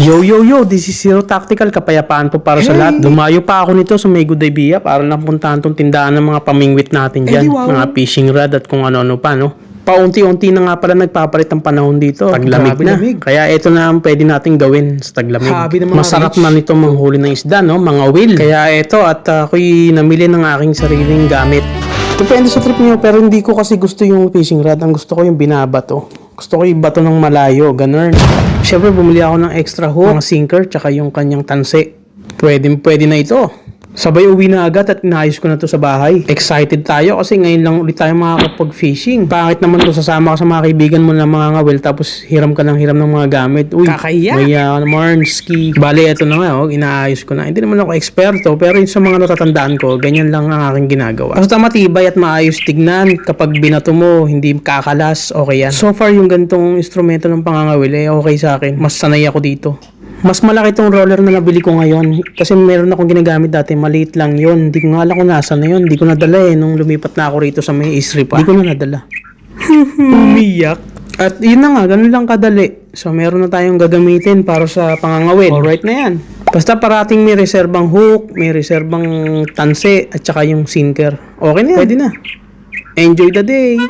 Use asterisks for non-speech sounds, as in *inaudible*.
Yo, yo, yo, this is Zero Tactical. Kapayapaan po para sa Hey! lahat. Dumayo pa ako nito sa may good idea para lang puntahan tong tindahan ng mga pamingwit natin dyan. Eh, di wow. Mga fishing rod at kung ano-ano pa, no? Paunti-unti na nga pala nagpapalit ang panahon dito. Taglamig Grabe na. lamig. Kaya ito na ang pwede nating gawin sa taglamig. Habi ng mga Masarap rich. na nito manghuli ng isda, no? Mga will. Kaya ito at uh, ako'y namili ng aking sariling gamit. Depende sa trip niyo pero hindi ko kasi gusto yung fishing rod. Ang gusto ko yung binabato. Gusto ko yung bato ng malayo, ganun. Siyempre bumili ako ng extra hook, mga sinker, tsaka yung kanyang tanse. Pwede, pwede na ito. Sabay uwi na agad at inayos ko na to sa bahay. Excited tayo kasi ngayon lang ulit tayo makakapag-fishing. Bakit naman to sasama ka sa mga kaibigan mo na mga ngawel tapos hiram ka ng hiram ng mga gamit. Uy, Kakahiya. may uh, Marnski. Bale, eto na nga, oh, inaayos ko na. Hindi naman ako eksperto, pero yung sa mga natatandaan ko, ganyan lang ang aking ginagawa. Basta matibay at maayos tignan. Kapag binato mo, hindi kakalas, okay yan. So far, yung gantong instrumento ng pangangawil, eh, okay sa akin. Mas sanay ako dito. Mas malaki tong roller na nabili ko ngayon. Kasi meron akong ginagamit dati, maliit lang yon. Hindi ko nga alam kung nasa na yun. Hindi ko nadala eh. Nung lumipat na ako rito sa may isri pa. Hindi ko na nadala. *laughs* Umiyak. At yun na nga, ganun lang kadali. So meron na tayong gagamitin para sa pangangawin. Alright na yan. Basta parating may reserbang hook, may reserbang tanse, at saka yung sinker. Okay na yan. Pwede na. Enjoy the day.